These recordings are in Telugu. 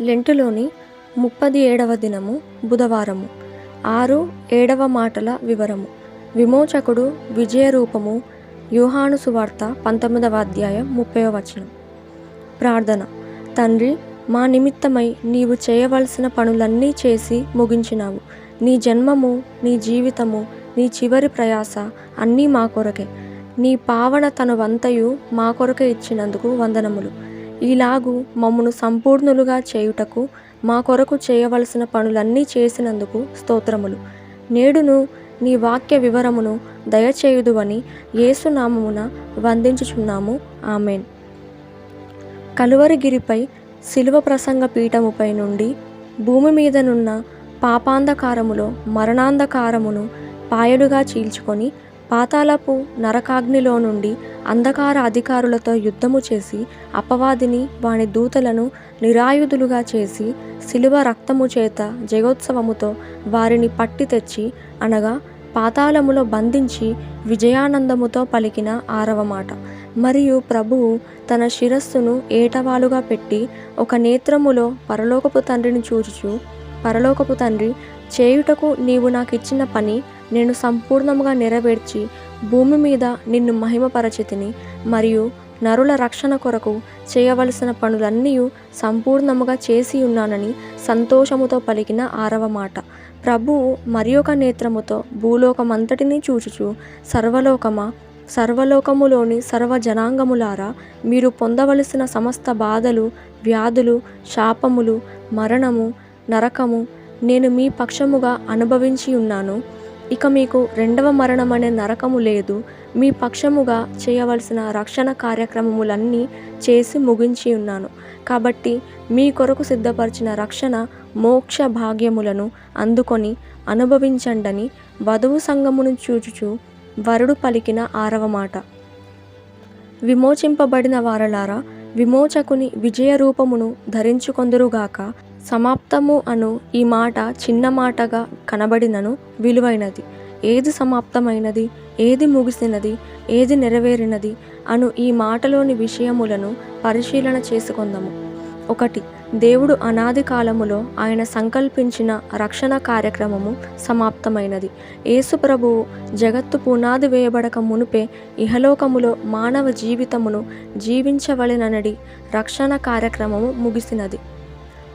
లెంటులోని ముప్పది ఏడవ దినము బుధవారము. ఆరు ఏడవ మాటల వివరము. విమోచకుడు విజయరూపము. యూహాను సువార్త పంతొమ్మిదవ అధ్యాయం ముప్పై వచనం. ప్రార్థన. తండ్రి మా నిమిత్తమై నీవు చేయవలసిన పనులన్నీ చేసి ముగించినావు. నీ జన్మము నీ జీవితము నీ చివరి ప్రయాస అన్నీ మా కొరకే. నీ పావన తనువంతయు మా కొరకే ఇచ్చినందుకు వందనములు. ఈలాగు మమ్మను సంపూర్ణులుగా చేయుటకు మా కొరకు చేయవలసిన పనులన్నీ చేసినందుకు స్తోత్రములు. నేడును నీ వాక్య వివరమును దయచేయుదువని యేసునామమున వందించుచున్నాము. ఆమెన్. కలువరిగిరిపై శిలువ ప్రసంగ పీఠముపై నుండి భూమి మీదనున్న పాపాంధకారములో మరణాంధకారమును పాయలుగా చీల్చుకొని పాతాళపు నరకాగ్నిలో నుండి అంధకార అధికారులతో యుద్ధము చేసి అపవాదిని వాని దూతలను నిరాయుధులుగా చేసి శిలువ రక్తము చేత జయోత్సవముతో వారిని పట్టి తెచ్చి అనగా పాతాళములో బంధించి విజయానందముతో పలికిన ఆరవ మాట. మరియు ప్రభువు తన శిరస్సును ఏటవాలుగా పెట్టి ఒక నేత్రములో పరలోకపు తండ్రిని చూచుచు పరలోకపు తండ్రి చేయుటకు నీవు నాకు ఇచ్చిన పని నేను సంపూర్ణముగా నెరవేర్చి భూమి మీద నిన్ను మహిమపరచితిని మరియు నరుల రక్షణ కొరకు చేయవలసిన పనులన్నీ సంపూర్ణముగా చేసి ఉన్నానని సంతోషముతో పలికిన ఆరవ మాట. ప్రభువు మరి ఒక నేత్రముతో భూలోకమంతటినీ చూచుచు సర్వలోకమా సర్వలోకములోని సర్వ జనాంగములారా మీరు పొందవలసిన సమస్త బాధలు వ్యాధులు శాపములు మరణము నరకము నేను మీ పక్షముగా అనుభవించి ఉన్నాను. ఇక మీకు రెండవ మరణం అనే నరకము లేదు. మీ పక్షముగా చేయవలసిన రక్షణ కార్యక్రమములన్నీ చేసి ముగించి ఉన్నాను. కాబట్టి మీ కొరకు సిద్ధపరిచిన రక్షణ మోక్ష భాగ్యములను అందుకొని అనుభవించండని వధువు సంగమును చూచుచు వరుడు పలికిన ఆరవ మాట. విమోచింపబడిన వారలారా విమోచకుని విజయ రూపమును ధరించుకొందురుగాక సమాప్తము అను ఈ మాట చిన్న మాటగా కనబడినను విలువైనది. ఏది సమాప్తమైనది? ఏది ముగిసినది? ఏది నెరవేరినది? అను ఈ మాటలోని విషయములను పరిశీలన చేసుకుందాము. ఒకటి దేవుడు అనాది కాలములో ఆయన సంకల్పించిన రక్షణ కార్యక్రమము సమాప్తమైనది. యేసు ప్రభువు జగత్తు పునాది వేయబడక మునుపే ఇహలోకములో మానవ జీవితమును జీవించవలెననడి రక్షణ కార్యక్రమము ముగిసినది.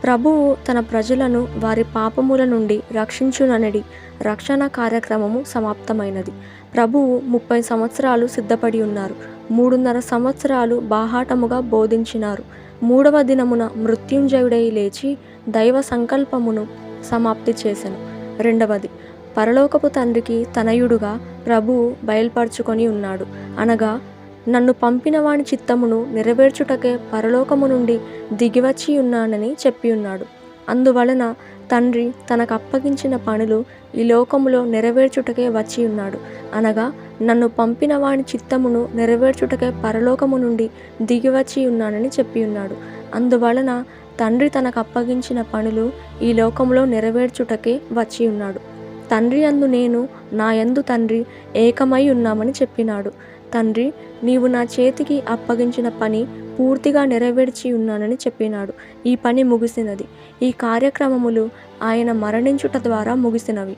ప్రభువు తన ప్రజలను వారి పాపముల నుండి రక్షించుననడి. రక్షణ కార్యక్రమము సమాప్తమైనది. ప్రభువు ముప్పై సంవత్సరాలు సిద్ధపడి ఉన్నారు. మూడున్నర సంవత్సరాలు బాహాటముగా బోధించినారు. మూడవ దినమున మృత్యుంజయుడై లేచి దైవ సంకల్పమును సమాప్తి చేసెను. రెండవది పరలోకపు తండ్రికి తనయుడుగా ప్రభువు బయల్పరచుకొని ఉన్నాడు. అనగా నన్ను పంపిన వాని చిత్తమును నెరవేర్చుటకే పరలోకము నుండి దిగివచ్చి ఉన్నానని చెప్పి ఉన్నాడు. అందువలన తండ్రి తనకు అప్పగించిన పనులు ఈ లోకములో నెరవేర్చుటకే వచ్చి ఉన్నాడు. అనగా నన్ను పంపిన వాని చిత్తమును నెరవేర్చుటకే పరలోకము నుండి దిగివచ్చి ఉన్నానని చెప్పి ఉన్నాడు. అందువలన తండ్రి తనకు అప్పగించిన పనులు ఈ లోకంలో నెరవేర్చుటకే వచ్చి ఉన్నాడు. తండ్రి అందు నేను నా యందు తండ్రి ఏకమై ఉన్నామని చెప్పినాడు. తండ్రి నీవు నా చేతికి అప్పగించిన పని పూర్తిగా నెరవేర్చి ఉన్నానని చెప్పినాడు. ఈ పని ముగిసినది. ఈ కార్యక్రమములు ఆయన మరణించుట ద్వారా ముగిసినవి.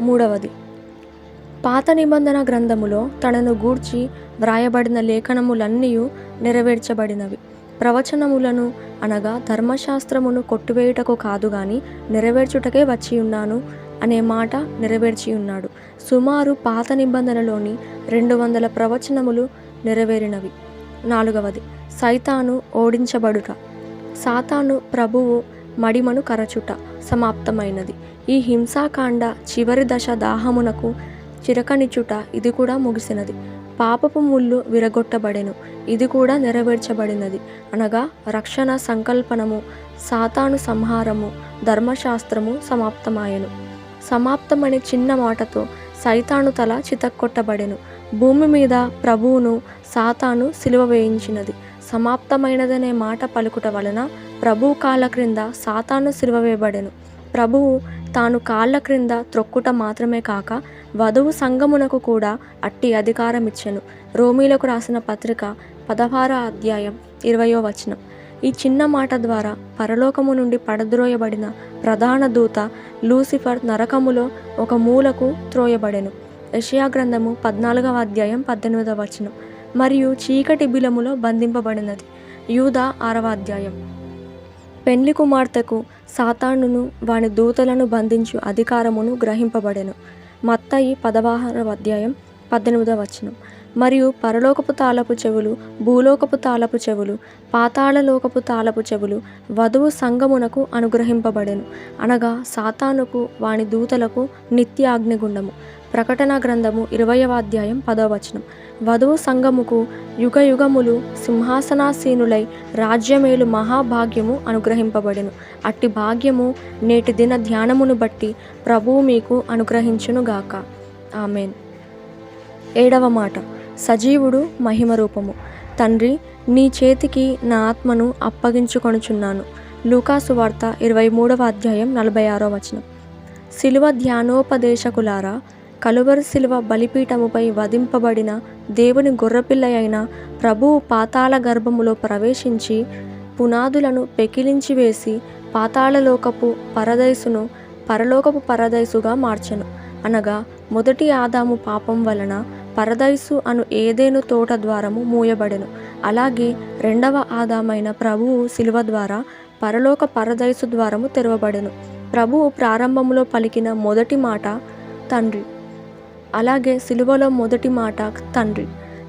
మూడవది. పాత నిబంధన గ్రంథములో తనను గూర్చి వ్రాయబడిన లేఖనములన్నీ నెరవేర్చబడినవి. ప్రవచనములను అనగా ధర్మశాస్త్రమును కొట్టివేయుటకు కాదు గాని నెరవేర్చుటకే వచ్చి ఉన్నాను అనే మాట నెరవేర్చి ఉన్నాడు సుమారు పాత నిబంధనలోని రెండు వందల ప్రవచనములు నెరవేరినవి. నాలుగవది సైతాను ఓడించబడుట. సాతాను ప్రభువు మడిమను కరచుట. సమాప్తమైనది. ఈ హింసాకాండ చివరి దశ దాహమునకు చిరకనిచుట ఇది కూడా ముగిసినది. పాపపు ముళ్ళు విరగొట్టబడెను. ఇది కూడా నెరవేర్చబడినది. అనగా రక్షణ సంకల్పనము సాతాను సంహారము ధర్మశాస్త్రము సమాప్తమాయెను. సమాప్తమనే చిన్న మాటతో సైతాను తల చితక్కొట్టబడెను. భూమి మీద ప్రభువును సాతాను సిలువ వేయించినది. సమాప్తమైనదనే మాట పలుకుట వలన ప్రభువు కాల క్రింద సాతాను సిలువ వేయబడెను. ప్రభువు తాను కాళ్ళ క్రింద త్రొక్కుట మాత్రమే కాక వధువు సంగమునకు కూడా అట్టి అధికారం ఇచ్చెను రోమీలకు రాసిన పత్రిక పదహార అధ్యాయం ఇరవయో వచనం. ఈ చిన్న మాట ద్వారా పరలోకము నుండి పడద్రోయబడిన ప్రధాన దూత లూసిఫర్ నరకములో ఒక మూలకు త్రోయబడెను. యషియా గ్రంథము పద్నాలుగవ అధ్యాయం పద్దెనిమిదవ వచనం. మరియు చీకటి బిలములో బంధింపబడినది. యూదా ఆరవ అధ్యాయం. పెండ్లి కుమార్తెకు సాతానును వాని దూతలను బంధించు అధికారమును గ్రహింపబడెను. మత్తయి పదవాహన అధ్యాయం పద్దెనిమిదవ వచనం. మరియు పరలోకపు తాళపు చెవులు భూలోకపు తాళపు చెవులు పాతాళలోకపు తాళపు చెవులు వధువు సంగమునకు అనుగ్రహింపబడెను. అనగా సాతానుకు వాని దూతలకు నిత్య అగ్నిగుండము ప్రకటన గ్రంథము ఇరవయవ అధ్యాయం పదవ వచనం. వధువు సంగముకు యుగ యుగములు సింహాసనాసీనులై రాజ్యమేలు మహాభాగ్యము అనుగ్రహింపబడెను. అట్టి భాగ్యము నేటి దిన ధ్యానమును బట్టి ప్రభువు మీకు అనుగ్రహించునుగాక ఆమెన్. ఏడవ మాట. సజీవుడు మహిమ రూపము తండ్రి నీ చేతికి నా ఆత్మను అప్పగించుకొనుచున్నాను. లూకాసు వార్త ఇరవై మూడవ అధ్యాయం నలభై ఆరో వచనం. శిలువ ధ్యానోపదేశకులారా కలువరి శిలువ బలిపీఠముపై వధింపబడిన దేవుని గొర్రెపిల్ల అయిన ప్రభువు పాతాళ గర్భములో ప్రవేశించి పునాదులను పెకిలించి వేసి పాతాళలోకపు పరదైసును పరలోకపు పరదైసుగా మార్చెను. అనగా మొదటి ఆదాము పాపం వలన పరదైసు అను ఏదేను తోట ద్వారము మూయబడెను. అలాగే రెండవ ఆదామైన ప్రభువు శిలువ ద్వారా పరలోక పరదైసు ద్వారము తెరవబడెను. ప్రభువు ప్రారంభములో పలికిన మొదటి మాట తండ్రి అలాగే సిలువలో మొదటి మాట తండ్రి.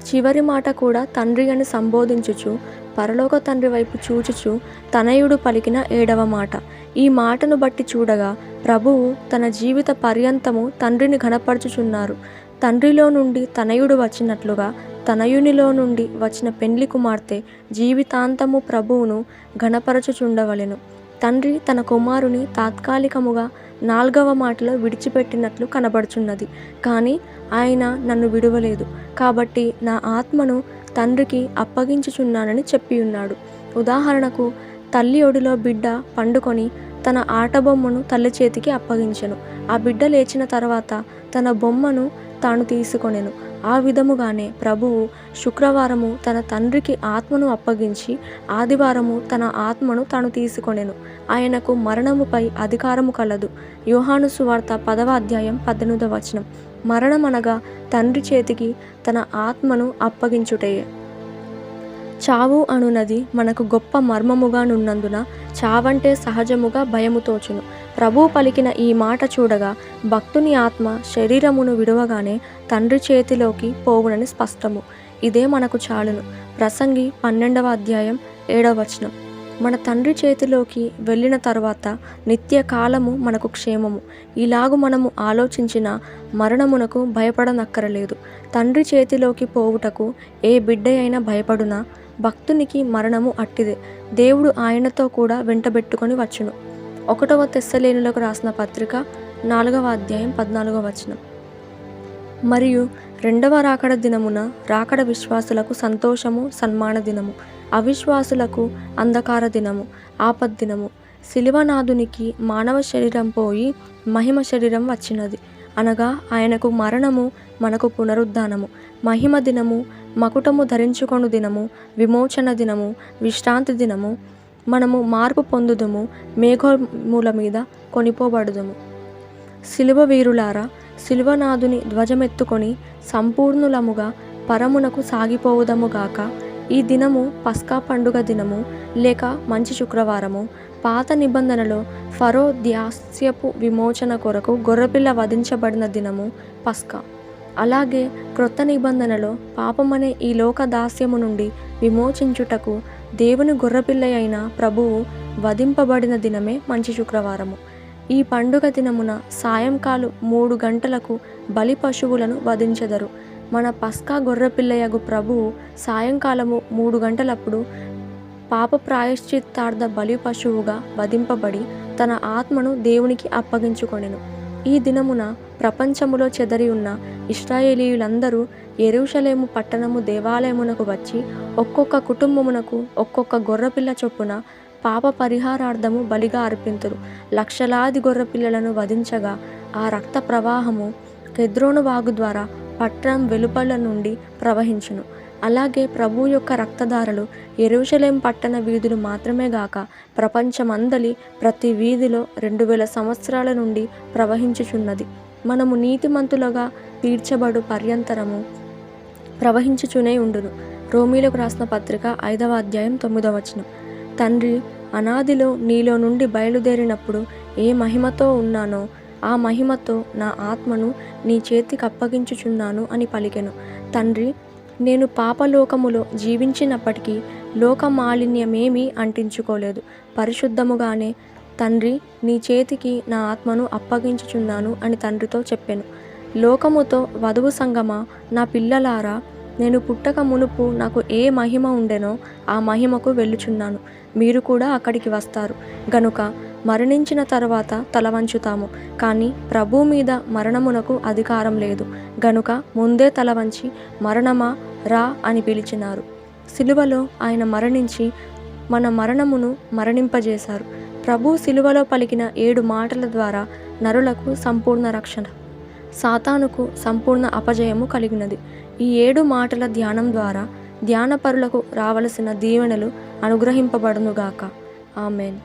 చివరి మాట కూడా తండ్రి అని సంబోధించుచు పరలోక తండ్రి వైపు చూచుచు తనయుడు పలికిన ఏడవ మాట. ఈ మాటను బట్టి చూడగా ప్రభువు తన జీవిత పర్యంతము తండ్రిని ఘనపరచుచున్నారు. తండ్రిలో నుండి తనయుడు వచ్చినట్లుగా తనయునిలో నుండి వచ్చిన పెండ్లి కుమార్తె జీవితాంతము ప్రభువును ఘనపరచుచుండవలెను. తండ్రి తన కుమారుని తాత్కాలికముగా నాల్గవ మాటలో విడిచిపెట్టినట్లు కనబడుచున్నది. కానీ ఆయన నన్ను విడువలేదు. కాబట్టి నా ఆత్మను తండ్రికి అప్పగించుచున్నానని చెప్పి ఉన్నాడు ఉదాహరణకు తల్లి ఒడిలో బిడ్డ పండుకొని తన ఆట బొమ్మను తల్లి చేతికి అప్పగించెను. ఆ బిడ్డ లేచిన తర్వాత తన బొమ్మను తాను తీసుకొనెను. ఆ విధముగానే ప్రభువు శుక్రవారము తన తండ్రికి ఆత్మను అప్పగించి ఆదివారము తన ఆత్మను తాను తీసుకొనెను. ఆయనకు మరణముపై అధికారము కలదు. యోహాను సువార్త పదవ అధ్యాయం పద్దెనిమిదవ వచనం. మరణమనగా తండ్రి చేతికి తన ఆత్మను అప్పగించుటయే. చావు అనునది మనకు గొప్ప మర్మముగా నున్నందున చావంటే సహజముగా భయము తోచును. ప్రభువు పలికిన ఈ మాట చూడగా భక్తుని ఆత్మ శరీరమును విడవగానే తండ్రి చేతిలోకి పోవునని స్పష్టము. ఇదే మనకు చాలును. ప్రసంగి పన్నెండవ అధ్యాయం ఏడవ వచనం. మన తండ్రి చేతిలోకి వెళ్ళిన తర్వాత నిత్య కాలము మనకు క్షేమము. ఇలాగు మనము ఆలోచించిన మరణమునకు భయపడనక్కరలేదు. తండ్రి చేతిలోకి పోవుటకు ఏ బిడ్డ అయినా భయపడునా? భక్తునికి మరణము అట్టిదే. దేవుడు ఆయనతో కూడా వెంటబెట్టుకొని వచ్చును. ఒకటవ తెస్సలేనులకు రాసిన పత్రిక నాలుగవ అధ్యాయం పద్నాలుగవ వచనం. మరియు రెండవ రాకడ దినమున రాకడ విశ్వాసులకు సంతోషము సన్మాన దినము అవిశ్వాసులకు అంధకార దినము ఆపద్దినము శిలువనాథునికి మానవ శరీరం పోయి మహిమ శరీరం వచ్చినది. అనగా ఆయనకు మరణము మనకు పునరుద్ధానము మహిమ దినము మకుటము ధరించుకొను దినము విమోచన దినము విశ్రాంతి దినము మనము మార్పు పొందుదము మేఘముల మీద కొనిపోబడుదము. శిలువ వీరులారా శిలువనాథుని ధ్వజమెత్తుకొని సంపూర్ణులముగా పరమునకు సాగిపోవుదముగాక ఈ దినము పస్కా పండుగ దినము లేక మంచి శుక్రవారము. పాత నిబంధనలో ఫరో దాస్యపు విమోచన కొరకు గొర్రెపిల్ల వధించబడిన దినము పస్కా. అలాగే క్రొత్త నిబంధనలో పాపమనే ఈ లోక దాస్యము నుండి విమోచించుటకు దేవుని గొర్రెపిల్ల అయిన ప్రభువు వధింపబడిన దినమే మంచి శుక్రవారము. ఈ పండుగ దినమున సాయంకాలం మూడు గంటలకు బలి పశువులను వధించెదరు. మన పస్కా గొర్రెపిల్లయగు ప్రభువు సాయంకాలము మూడు గంటలప్పుడు పాప ప్రాయశ్చిత్తార్థ బలి పశువుగా వధింపబడి తన ఆత్మను దేవునికి అప్పగించుకొనెను. ఈ దినమున ప్రపంచములో చెదరి ఉన్న ఇస్రాయేలీయులందరూ ఎరుషలేము పట్టణము దేవాలయమునకు వచ్చి ఒక్కొక్క కుటుంబమునకు ఒక్కొక్క గొర్రెపిల్ల చొప్పున పాప పరిహారార్థము బలిగా అర్పింతురు. లక్షలాది గొర్రెపిల్లలను వధించగా ఆ రక్త ప్రవాహము కెద్రోను వాగు ద్వారా పట్టణం వెలుపల నుండి ప్రవహించును. అలాగే ప్రభు యొక్క రక్తధారలు ఎరుషలేం పట్టణ వీధులు మాత్రమే గాక ప్రపంచమందలి ప్రతి వీధిలో రెండు వేల సంవత్సరాల నుండి ప్రవహించుచున్నది. మనము నీతిమంతులుగా తీర్చబడు పర్యంతరము ప్రవహించుచునే ఉండును. రోమీలకు రాసిన పత్రిక ఐదవ అధ్యాయం తొమ్మిదవ వచనం. తండ్రి అనాదిలో నీలో నుండి బయలుదేరినప్పుడు ఏ మహిమతో ఉన్నానో ఆ మహిమతో నా ఆత్మను నీ చేతికి అప్పగించుచున్నాను అని పలికెను. తండ్రి నేను పాపలోకములో జీవించినప్పటికీ లోక మాలిన్యమేమీ అంటించుకోలేదు. పరిశుద్ధముగానే తండ్రి నీ చేతికి నా ఆత్మను అప్పగించుచున్నాను అని తండ్రితో చెప్పాను. లోకముతో వధువు సంగమా నా పిల్లలారా నేను పుట్టక మునుపు నాకు ఏ మహిమ ఉండెనో ఆ మహిమకు వెళ్ళుచున్నాను. మీరు కూడా అక్కడికి వస్తారు. గనుక మరణించిన తర్వాత తల వంచుతాము. కానీ ప్రభు మీద మరణమునకు అధికారం లేదు. గనుక ముందే తల వంచి మరణమా రా అని పిలిచినారు. సిలువలో ఆయన మరణించి మన మరణమును మరణింపజేశారు. ప్రభు శిలువలో పలికిన ఏడు మాటల ద్వారా నరులకు సంపూర్ణ రక్షణ. సాతానుకు సంపూర్ణ అపజయము కలిగినది. ఈ ఏడు మాటల ధ్యానం ద్వారా ధ్యానపరులకు రావలసిన దీవెనలు అనుగ్రహింపబడునుగాక. ఆమెన్.